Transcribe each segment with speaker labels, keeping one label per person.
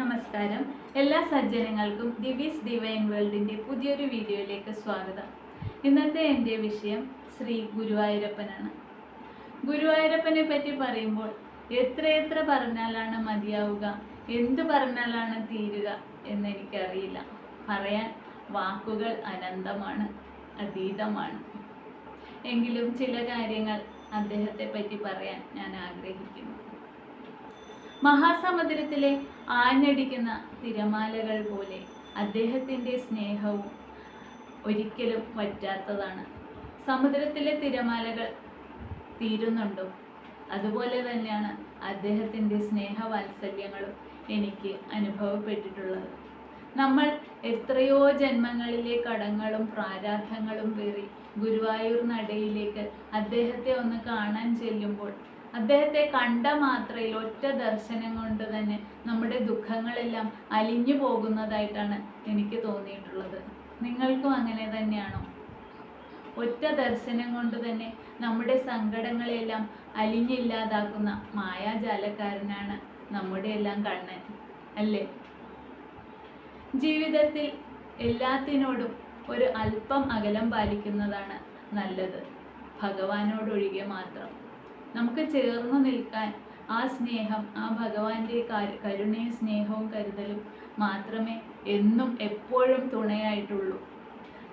Speaker 1: നമസ്കാരം. എല്ലാ സജ്ജനങ്ങൾക്കും ദിവീസ് ഡിവൈൻ വേൾഡിന്റെ പുതിയൊരു വീഡിയോയിലേക്ക് സ്വാഗതം. ഇന്നത്തെ എന്റെ വിഷയം ശ്രീ ഗുരുവായൂരപ്പനാണ്. ഗുരുവായൂരപ്പനെ പറ്റി പറയുമ്പോൾ എത്രയെത്ര പറഞ്ഞാലാണ് മതിയാവുക എന്ത് പറഞ്ഞാലാണ് തീരുക എന്ന് എനിക്കറിയില്ല പറയാൻ വാക്കുകൾ അനന്തമാണ് അതീതമാണ്. എങ്കിലും ചില കാര്യങ്ങൾ അദ്ദേഹത്തെ പറ്റി പറയാൻ ഞാൻ ആഗ്രഹിക്കുന്നു. മഹാസമുദ്രത്തിലെ ആഞ്ഞടിക്കുന്ന തിരമാലകൾ പോലെ അദ്ദേഹത്തിന്റെ സ്നേഹവും ഒരിക്കലും പറ്റാത്തതാണ് സമുദ്രത്തിലെ തിരമാലകൾ തീരുന്നുണ്ടോ? അതുപോലെ തന്നെയാണ് അദ്ദേഹത്തിന്റെ സ്നേഹവാത്സല്യങ്ങളും എനിക്ക് അനുഭവപ്പെട്ടിട്ടുള്ളത്. നമ്മൾ എത്രയോ ജന്മങ്ങളിലെ കടങ്ങളും പ്രാരാധങ്ങളും പേറി ഗുരുവായൂർ നടയിലേക്ക് അദ്ദേഹത്തെ ഒന്ന് കാണാൻ ചെല്ലുമ്പോൾ അദ്ദേഹത്തെ കണ്ട മാത്രയിൽ ഒറ്റ ദർശനം കൊണ്ട് തന്നെ നമ്മുടെ ദുഃഖങ്ങളെല്ലാം അലിഞ്ഞു പോകുന്നതായിട്ടാണ് എനിക്ക് തോന്നിയിട്ടുള്ളത്. നിങ്ങൾക്കും അങ്ങനെ തന്നെയാണോ? ഒറ്റ ദർശനം കൊണ്ട് തന്നെ നമ്മുടെ സങ്കടങ്ങളെല്ലാം അലിഞ്ഞില്ലാതാക്കുന്ന മായാജാലക്കാരനാണ് നമ്മുടെ എല്ലാം കണ്ണൻ അല്ലേ? ജീവിതത്തിൽ എല്ലാത്തിനോടും ഒരു അല്പം അകലം പാലിക്കുന്നതാണ് നല്ലത്. ഭഗവാനോടൊഴികെ മാത്രം. നമുക്ക് ചേർന്ന് നിൽക്കാൻ ആ സ്നേഹം ആ ഭഗവാന്റെ കരു- കരുണയും സ്നേഹവും കരുതലും മാത്രമേ എന്നും എപ്പോഴും തുണയായിട്ടുള്ളൂ.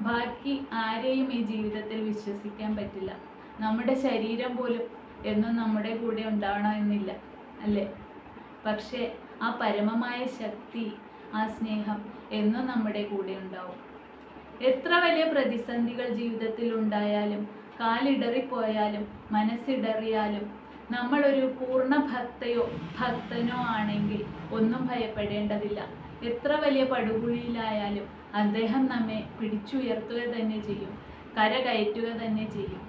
Speaker 1: ബാക്കി ആരെയും ഈ ജീവിതത്തിൽ വിശ്വസിക്കാൻ പറ്റില്ല. നമ്മുടെ ശരീരം പോലും എന്നും നമ്മുടെ കൂടെ ഉണ്ടാവണമെന്നില്ല അല്ലേ? പക്ഷേ ആ പരമമായ ശക്തി ആ സ്നേഹം എന്നും നമ്മുടെ കൂടെ ഉണ്ടാവും. എത്ര വലിയ പ്രതിസന്ധികൾ ജീവിതത്തിൽ ഉണ്ടായാലും കാലിടറിപ്പോയാലും മനസ്സിടറിയാലും നമ്മളൊരു പൂർണ ഭക്തയോ ഭക്തനോ ആണെങ്കിൽ ഒന്നും ഭയപ്പെടേണ്ടതില്ല. എത്ര വലിയ പടുകുഴിയിലായാലും അദ്ദേഹം നമ്മെ പിടിച്ചുയർത്തുക തന്നെ ചെയ്യും കര കയറ്റുക തന്നെ ചെയ്യും.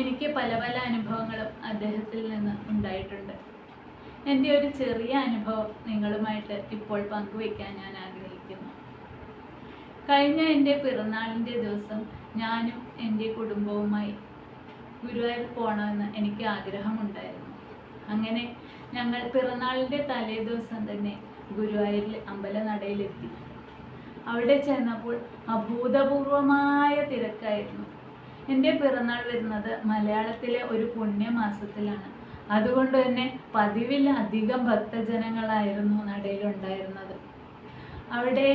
Speaker 1: എനിക്ക് പല പല അനുഭവങ്ങളും അദ്ദേഹത്തിൽ നിന്ന് ഉണ്ടായിട്ടുണ്ട്. എന്റെ ഒരു ചെറിയ അനുഭവം നിങ്ങളുമായിട്ട് ഇപ്പോൾ പങ്കുവയ്ക്കാൻ ഞാൻ ആഗ്രഹിക്കുന്നു. കഴിഞ്ഞ എന്റെ പിറന്നാളിന്റെ ദിവസം ഞാനും എന്റെ കുടുംബവുമായി ഗുരുവായൂർ പോകണമെന്ന് എനിക്ക് ആഗ്രഹമുണ്ടായിരുന്നു. അങ്ങനെ ഞങ്ങൾ പിറന്നാളിന്റെ തലേ ദിവസം തന്നെ ഗുരുവായൂരിൽ അമ്പലനടയിലെത്തി. അവിടെ ചെന്നപ്പോൾ അഭൂതപൂർവമായ തിരക്കായിരുന്നു. എന്റെ പിറന്നാൾ വരുന്നത് മലയാളത്തിലെ ഒരു പുണ്യമാസത്തിലാണ്. അതുകൊണ്ട് തന്നെ പതിവിലധികം ഭക്തജനങ്ങളായിരുന്നു നടയിലുണ്ടായിരുന്നത്. അവിടെ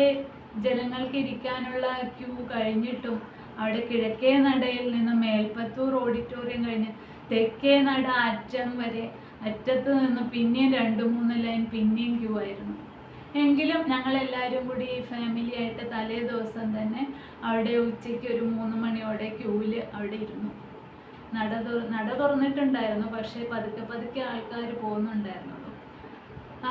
Speaker 1: ജനങ്ങൾക്ക് ഇരിക്കാനുള്ള ക്യൂ കഴിഞ്ഞിട്ടും അവിടെ കിഴക്കേ നടയിൽ നിന്ന് മേൽപ്പത്തൂർ ഓഡിറ്റോറിയം കഴിഞ്ഞ് തെക്കേ നട അറ്റം വരെ അറ്റത്ത് നിന്ന് പിന്നെയും രണ്ട് മൂന്ന് ലൈൻ പിന്നെയും ക്യൂ ആയിരുന്നു. എങ്കിലും ഞങ്ങളെല്ലാവരും കൂടി ഫാമിലി ആയിട്ട് തലേ ദിവസം തന്നെ അവിടെ ഉച്ചയ്ക്ക് ഒരു മൂന്ന് മണിയോടെ ക്യൂവിൽ അവിടെ ഇരുന്നു. നട തുറ നട തുറന്നിട്ടുണ്ടായിരുന്നു പക്ഷേ പതുക്കെ പതുക്കെ ആൾക്കാർ പോകുന്നുണ്ടായിരുന്നുള്ളൂ.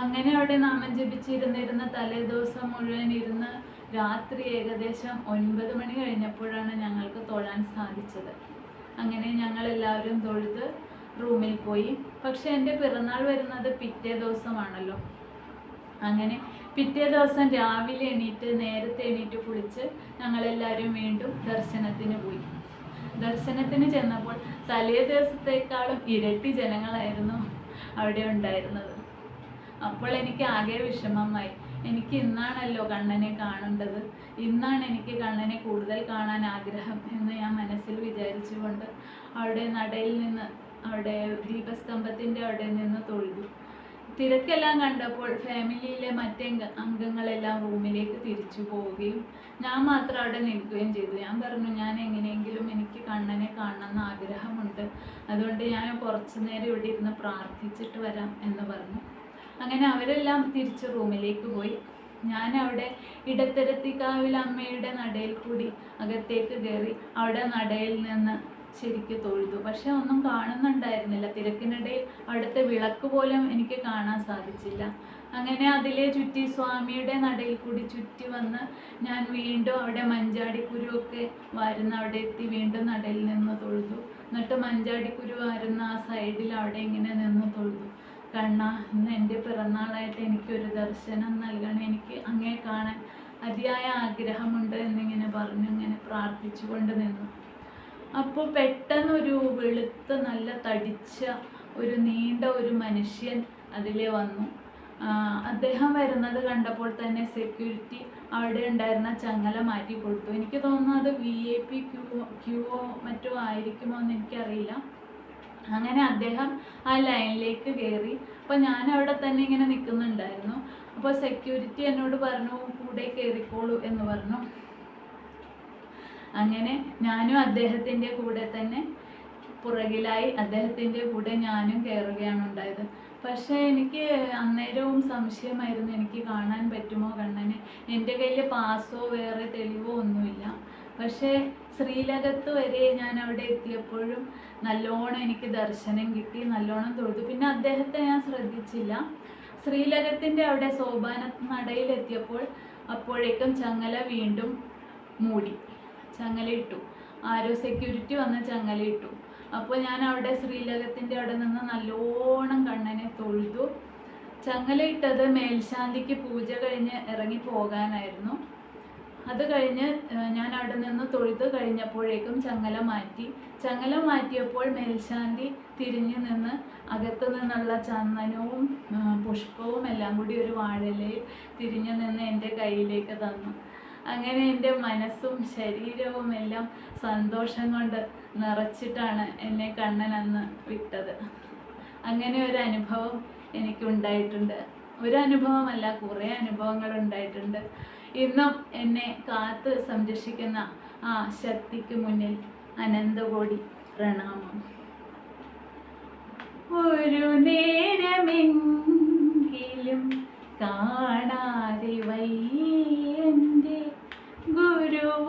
Speaker 1: അങ്ങനെ അവിടെ നാമം ജപിച്ചിരുന്നിരുന്ന തലേ ദിവസം മുഴുവൻ ഇരുന്ന് രാത്രി ഏകദേശം ഒൻപത് മണി കഴിഞ്ഞപ്പോഴാണ് ഞങ്ങൾക്ക് തൊഴാൻ സാധിച്ചത്. അങ്ങനെ ഞങ്ങൾ എല്ലാവരും തൊഴുത് റൂമിൽ പോയി. പക്ഷെ എന്റെ പിറന്നാൾ വരുന്നത് പിറ്റേ ദിവസമാണല്ലോ. അങ്ങനെ പിറ്റേ ദിവസം രാവിലെ എണീറ്റ് നേരത്തെ എണീറ്റ് കുളിച്ച് ഞങ്ങളെല്ലാവരും വീണ്ടും ദർശനത്തിന് പോയി. ദർശനത്തിന് ചെന്നപ്പോൾ തലേ ദിവസത്തേക്കാളും ഇരട്ടി ജനങ്ങളായിരുന്നു അവിടെ ഉണ്ടായിരുന്നത്. അപ്പോൾ എനിക്ക് ആകെ വിഷമമായി. എനിക്ക് ഇന്നാണല്ലോ കണ്ണനെ കാണേണ്ടത്. ഇന്നാണ് എനിക്ക് കണ്ണനെ കൂടുതൽ കാണാൻ ആഗ്രഹം എന്ന് ഞാൻ മനസ്സിൽ വിചാരിച്ചുകൊണ്ട് അവിടെ നടയിൽ നിന്ന് അവിടെ ദീപസ്തംഭത്തിന്റെ അവിടെ നിന്ന് തൊഴുതു. തിരക്കെല്ലാം കണ്ടപ്പോൾ ഫാമിലിയിലെ മറ്റേ അംഗ- അംഗങ്ങളെല്ലാം റൂമിലേക്ക് തിരിച്ചു പോവുകയും ഞാൻ മാത്രം അവിടെ നിൽക്കുകയും ചെയ്തു. ഞാൻ പറഞ്ഞു ഞാൻ എങ്ങനെയെങ്കിലും എനിക്ക് കണ്ണനെ കാണണമെന്ന് ആഗ്രഹമുണ്ട്. അതുകൊണ്ട് ഞാൻ കുറച്ചു നേരം ഇവിടെ ഇരുന്ന് പ്രാർത്ഥിച്ചിട്ട് വരാം എന്ന് പറഞ്ഞു. അങ്ങനെ അവരെല്ലാം തിരിച്ച് റൂമിലേക്ക് പോയി. ഞാൻ അവിടെ ഇടത്തരത്തിക്കാവിൽ അമ്മയുടെ നടയിൽ കൂടി അകത്തേക്ക് കയറി അവിടെ നടയിൽ നിന്ന് ശരിക്ക് തൊഴുതു. പക്ഷെ ഒന്നും കാണുന്നുണ്ടായിരുന്നില്ല. തിരക്കിനിടയിൽ അവിടുത്തെ വിളക്ക് പോലും എനിക്ക് കാണാൻ സാധിച്ചില്ല. അങ്ങനെ അതിലെ ചുറ്റി സ്വാമിയുടെ നടയിൽ കൂടി ചുറ്റി വന്ന് ഞാൻ വീണ്ടും അവിടെ മഞ്ചാടിക്കുരുവൊക്കെ വരുന്ന അവിടെ എത്തി വീണ്ടും നടയിൽ നിന്ന് തൊഴുതു. എന്നിട്ട് മഞ്ചാടിക്കുരു വരുന്ന ആ സൈഡിൽ അവിടെ ഇങ്ങനെ നിന്ന് തൊഴുതു. കണ്ണ ഇന്ന് എന്റെ പിറന്നാളായിട്ട് എനിക്കൊരു ദർശനം നൽകണം. എനിക്ക് അങ്ങേ കാണാൻ അതിയായ ആഗ്രഹമുണ്ട് എന്നിങ്ങനെ പറഞ്ഞു ഇങ്ങനെ പ്രാർത്ഥിച്ചുകൊണ്ട് നിന്നു. അപ്പോൾ പെട്ടെന്നൊരു വെളുത്ത നല്ല തടിച്ച ഒരു നീണ്ട ഒരു മനുഷ്യൻ അതിലെ വന്നു. അദ്ദേഹം വരുന്നത് കണ്ടപ്പോൾ തന്നെ സെക്യൂരിറ്റി അവിടെ ഉണ്ടായിരുന്ന ചങ്ങല മാറ്റി കൊടുത്തു. എനിക്ക് തോന്നുന്നു അത് വി ഐ പി ക്യൂ ക്യൂവോ മറ്റോ ആയിരിക്കുമോ എന്ന് എനിക്കറിയില്ല. അങ്ങനെ അദ്ദേഹം ആ ലൈനിലേക്ക് കയറി അപ്പോൾ ഞാൻ അവിടെ തന്നെ ഇങ്ങനെ നിൽക്കുന്നുണ്ടായിരുന്നു. അപ്പോൾ സെക്യൂരിറ്റി എന്നോട് പറഞ്ഞു കൂടെ കയറിക്കോളൂ എന്ന് പറഞ്ഞു. അങ്ങനെ ഞാനും അദ്ദേഹത്തിന്റെ കൂടെ തന്നെ പുറകിലായി അദ്ദേഹത്തിന്റെ കൂടെ ഞാനും കയറുകയാണ് ഉണ്ടായത്. പക്ഷേ എനിക്ക് അന്നേരവും സംശയമായിരുന്നു എനിക്ക് കാണാൻ പറ്റുമോ കണ്ണന്? എന്റെ കയ്യിൽ പാസോ വേറെ തെളിവോ ഒന്നുമില്ല. പക്ഷേ ശ്രീലകത്ത് വരെ ഞാൻ അവിടെ എത്തിയപ്പോഴും നല്ലോണം എനിക്ക് ദർശനം കിട്ടി നല്ലോണം തൊഴുതു. പിന്നെ അദ്ദേഹത്തെ ഞാൻ ശ്രദ്ധിച്ചില്ല. ശ്രീലകത്തിന്റെ അവിടെ സോപാന നടയിലെത്തിയപ്പോൾ അപ്പോഴേക്കും ചങ്ങല വീണ്ടും മൂടി ചങ്ങല ഇട്ടു. ആരോ സെക്യൂരിറ്റി വന്ന് ചങ്ങല ഇട്ടു. അപ്പോൾ ഞാൻ അവിടെ ശ്രീലകത്തിന്റെ അവിടെ നിന്ന് നല്ലോണം കണ്ണനെ തൊഴുതു. ചങ്ങല ഇട്ടത് മേൽശാന്തിക്ക് പൂജ കഴിഞ്ഞ് ഇറങ്ങി പോകാനായിരുന്നു. അത് കഴിഞ്ഞ് ഞാൻ അവിടെ നിന്ന് തൊഴുത് കഴിഞ്ഞപ്പോഴേക്കും ചങ്ങല മാറ്റി. ചങ്ങല മാറ്റിയപ്പോൾ മേൽശാന്തി തിരിഞ്ഞു നിന്ന് അകത്തു നിന്നുള്ള ചന്ദനവും പുഷ്പവും എല്ലാം കൂടി ഒരു വാഴലയിൽ തിരിഞ്ഞു നിന്ന് എന്റെ കയ്യിലേക്ക് തന്നു. അങ്ങനെ എന്റെ മനസ്സും ശരീരവും എല്ലാം സന്തോഷം കൊണ്ട് നിറച്ചിട്ടാണ് എന്നെ കണ്ണൻ അന്ന് വിട്ടത്. അങ്ങനെ ഒരു അനുഭവം എനിക്കുണ്ടായിട്ടുണ്ട്. ഒരു അനുഭവമല്ല കുറേ അനുഭവങ്ങൾ ഉണ്ടായിട്ടുണ്ട് ഇന്നും എന്നെ കാത്ത് സംരക്ഷിക്കുന്ന ആ ശക്തിക്ക് മുന്നിൽ അനന്തകോടി പ്രണാമം. ഒരു നേരമെങ്കിലും കാണാതെ വയ്യന്റെ ഗുരുവായൂരപ്പാനിൻ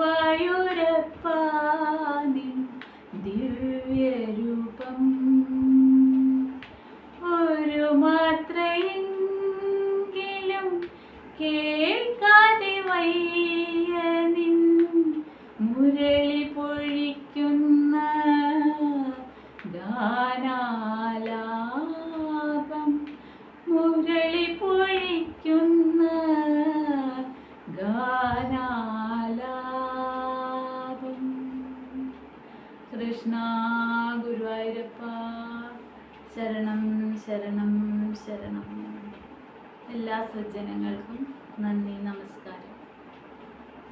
Speaker 1: പൊഴിക്കുന്ന ഗാനാലാപം. മുരളി പൊഴിക്കുന്ന ഗാനാലാപം. കൃഷ്ണ ഗുരുവായൂരപ്പ ശരണം ശരണം ശരണം. എല്ലാ സജ്ജനങ്ങൾക്കും നന്ദി നമസ്കാരം.